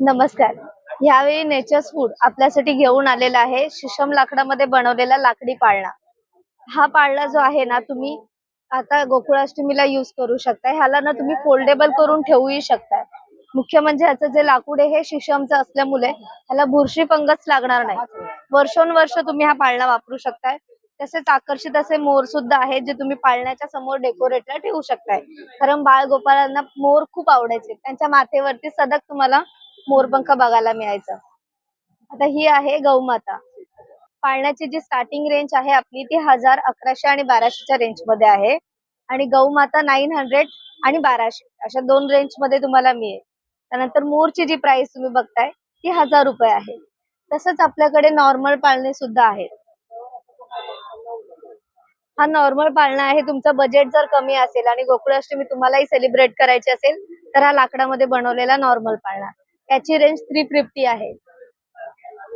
नमस्कार. यावेळी natures food आपल्यासाठी घेऊन आलेला आहे शिशम लाकडामध्ये बनवलेला लाकडी पाळणा. हा पाळणा जो आहे ना तुम्ही आता गोकुळाष्टमीला यूज करू शकता ह्याला ना तुम्ही फोल्डेबल करून ठेवूही शकताय. मुख्य म्हणजे ह्याचं जे लाकूड आहे हे शिशमचं असल्यामुळे ह्याला बुरशी फंगस लागणार नाही. वर्षोनवर्ष तुम्ही हा पाळणा वापरू शकताय. तसेच आकर्षित असे मोर सुद्धा आहेत जे तुम्ही पाळण्याच्या समोर डेकोरेटला ठेवू शकताय. कारण बाळ गोपाळांना मोर खूप आवडायचे. त्यांच्या माथेवरती सतत तुम्हाला मोरपंख बघायला मिळायचं. आता ही आहे गौमाता. पाळण्याची जी स्टार्टिंग रेंज आहे आपली ती हजार अकराशे आणि बाराशेच्या रेंजमध्ये आहे. आणि गौमाता नाईन हंड्रेड आणि बाराशे. अशा दोन रेंजमध्ये तुम्हाला मिळेल. त्यानंतर मोरची जी प्राइस तुम्ही बघताय ती हजार रुपये आहे. तसंच आपल्याकडे नॉर्मल पाळणे सुद्धा आहेत. हा नॉर्मल पाळणा आहे. तुमचं बजेट जर कमी असेल आणि गोकुळाष्टमी तुम्हालाही सेलिब्रेट करायची असेल तर हा लाकडामध्ये बनवलेला नॉर्मल पाळणा याची रेंज थ्री फिफ्टी आहे.